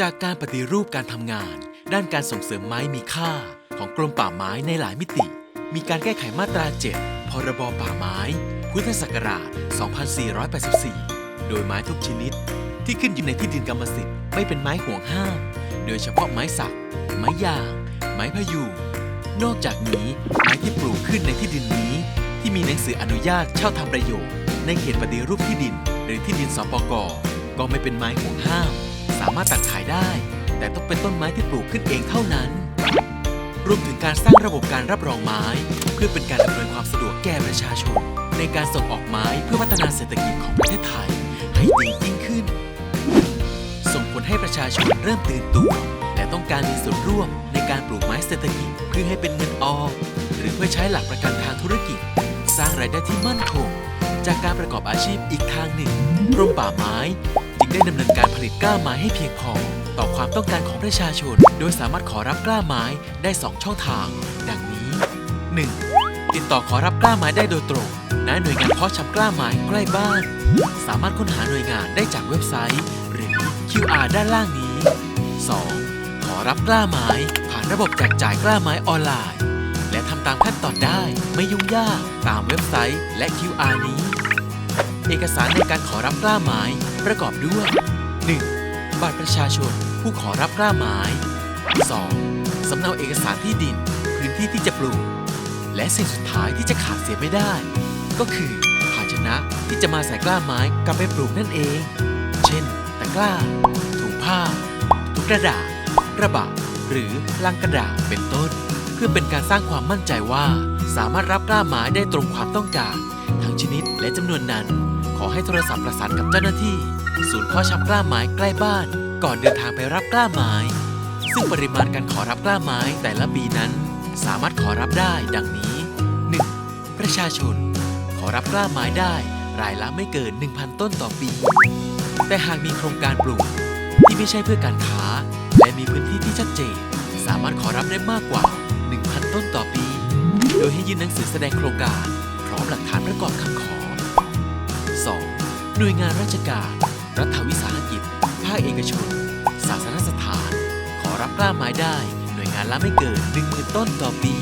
จากการปฏิรูปการทำงาน ด้านการส่งเสริมไม้มีค่า ของกรมป่าไม้ในหลายมิติ มีการแก้ไขมาตรา 7 พรบป่าไม้ พุทธศักราช 2484 โดยไม้ทุกชนิด ที่ขึ้นอยู่ในที่ดินกรรมสิทธิ์ไม่เป็นไม้ห่วงห้าม โดยเฉพาะไม้สัก ไม้ยาง ไม้พยูงนอกจากนี้ไม้ที่ปลูกขึ้นในที่ดินนี้ ที่มีหนังสืออนุญาตเช่าทำประโยชน์ ในเขตปฏิรูปที่ดิน หรือที่ดินสปกก็ไม่เป็นไม้ห่วงห้าม สามารถตัดขายได้ แต่ต้องเป็นต้นไม้ที่ปลูกขึ้นเองเท่านั้น รวมถึงการสร้างระบบการรับรองไม้ เพื่อเป็นการอำนวยความสะดวกแก่ประชาชน ในการส่งออกไม้เพื่อพัฒนาเศรษฐกิจของประเทศไทย ให้ดียิ่งขึ้น ส่งผลให้ประชาชนเริ่มตื่นตัว และต้องการมีส่วนร่วมในการปลูกไม้เศรษฐกิจเพื่อให้เป็นเงินออมหรือเพื่อใช้หลักประกันทางธุรกิจ สร้างรายได้ที่มั่นคง จากการประกอบอาชีพอีกทางหนึ่งกรมป่าไม้ ได้ดำเนินการผลิตกล้าไม้ให้เพียงพอ ต่อความต้องการของประชาชน โดยสามารถขอรับกล้าไม้ได้ 2 ช่องทาง ดังนี้ 1. ติดต่อขอรับกล้าไม้ได้โดยตรงณหน่วยงานเพาะชำกล้าไม้ใกล้บ้าน สามารถค้นหาหน่วยงานได้จากเว็บไซต์ หรือ QR ด้านล่างนี้ 2. ขอรับกล้าไม้ ผ่านระบบแจกจ่ายกล้าไม้ออนไลน์ และทำตามขั้นตอนได้ไม่ยุ่งยากตามเว็บไซต์และ QR นี้ เอกสารในการขอรับกล้าไม้ ประกอบด้วย 1. บัตรประชาชนผู้ขอรับกล้าไม้ 2. สำเนาเอกสารที่ดิน พื้นที่ที่จะปลูก และสิ่งสุดท้ายที่จะขาดเสียไม่ได้ ก็คือภาชนะที่จะมาใส่กล้าไม้กลับไปปลูกนั่นเอง เช่น ตะกร้า ถุงผ้า ถุงกระดาษกระบะ หรือลังกระดาษเป็นต้น เพื่อเป็นการสร้างความมั่นใจว่า สามารถรับกล้าไม้ได้ตรงความต้องการ ทั้งชนิดและจำนวนนั้น อให้โทรศัพท์ประสานกับเจ้าหน้าที่ ศูนย์เพาะชำกล้าไม้ใกล้บ้าน ก่อนเดินทางไปรับกล้าไม้ ซึ่งปริมาณการขอรับกล้าไม้แต่ละปีนั้น สามารถขอรับได้ดังนี้ 1. ประชาชน ขอรับกล้าไม้ได้ รายละไม่เกิน 1,000 ต้นต่อปี แต่หากมีโครงการปลูก ที่ไม่ใช่เพื่อการค้า และมีพื้นที่ที่ชัดเจน สามารถขอรับได้มากกว่า 1,000 ต้นต่อปี โดยให้ยื่นหนังสือแสดงโครงการ พร้อมหลักฐานประกอบคำขอ น่วยงานราชการ รัฐวิสาหกิจ ภาคเอกชน ศาสนสถาน ขอรับกล้าไม้ได้ หน่วยงานละไม่เกิน10,000ต้นต่อปี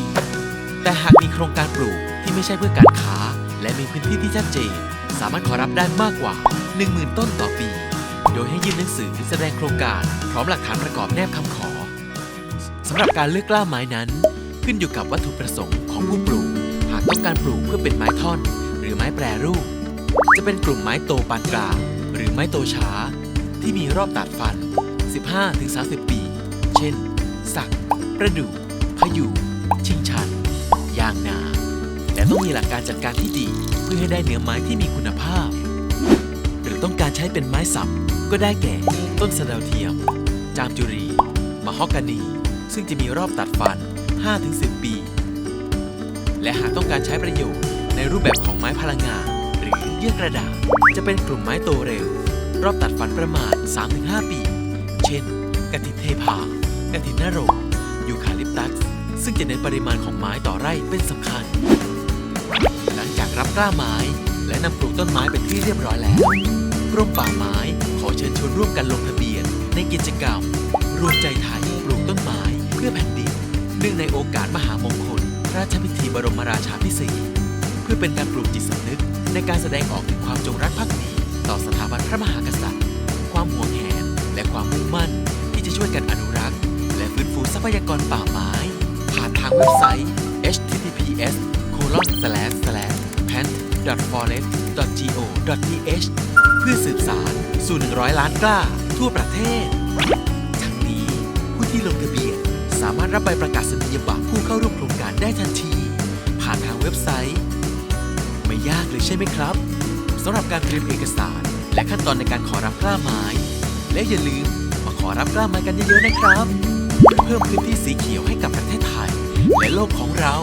แต่หากมีโครงการปลูกที่ไม่ใช่เพื่อการค้า และมีพื้นที่ที่ชัดเจน สามารถขอรับได้มากกว่า 10,000 ต้นต่อปี โดยให้ยื่นหนังสือแสดงโครงการพร้อมหลักฐานประกอบแนบคำขอสำหรับการเลือกกล้าไม้นั้น ขึ้นอยู่กับวัตถุประสงค์ของผู้ปลูก หากต้องการปลูกเพื่อเป็นไม้ท่อน หรือไม้แปรรูป จะเป็นกลุ่มไม้โตปานกลางหรือไม้โตช้า ที่มีรอบตัดฟัน 15-30 ปี เช่น สัก ประดู่พยูชิงชัน ยางนา และต้องมีหลักการจัดการที่ดี เพื่อให้ได้เนื้อไม้ที่มีคุณภาพ หรือต้องการใช้เป็นไม้สับ ก็ได้แก่ ต้นสะดาเทียม จามจุรี มะฮอกกานี ซึ่งจะมีรอบตัดฟัน 5-10 ปี และหากต้องการใช้ประโยชน์ในรูปแบบของไม้พลังงาน เยื่อกระดาษ จะเป็นกลุ่มไม้โตเร็ว รอบตัดฟันประมาณ 3-5 ปี เช่นกระถินเทพากระถินนรงยูคาลิปตัส ซึ่งจะเน้นปริมาณของไม้ต่อไร่เป็นสำคัญ หลังจากรับกล้าไม้ และนำปลูกต้นไม้เป็นที่เรียบร้อยแล้วกรมป่าไม้ขอเชิญชวนร่วมกันลงทะเบียน ในกิจกรรม รวมใจไทยปลูกต้นไม้เพื่อแผ่นดินเนื่องในโอกาสมหามงคล ราชพิธีบรมราชาภิเษก เพื่อเป็นการปลูกจิตสำนึก ในการแสดงออกถึงความจงรักภักดี ต่อสถาบันพระมหากษัตริย์ ความหวงแหน และความมุ่งมั่น ที่จะช่วยกันอนุรักษ์ และฟื้นฟูทรัพยากรป่าไม้ ผ่านทางเว็บไซต์ https pant.forest.go.th เพื่อสืบสารสู่ 100 ล้านกล้า ทั่วประเทศ ทั้งนี้ผู้ที่ลงทะเบียนสามารถรับใบประกาศนียบัตรผู้เข้าร่วมโครงการได้ทันที ผ่านทางเว็บไซต์ ยากเลยใช่ไหมครับสำหรับการเตรียมเอกสาร และขั้นตอนในการขอรับกล้าไม้ และอย่าลืมมาขอรับกล้าไม้กันเยอะๆนะครับ เพื่อเพิ่มพื้นที่สีเขียวให้กับประเทศไทย และโลกของเรา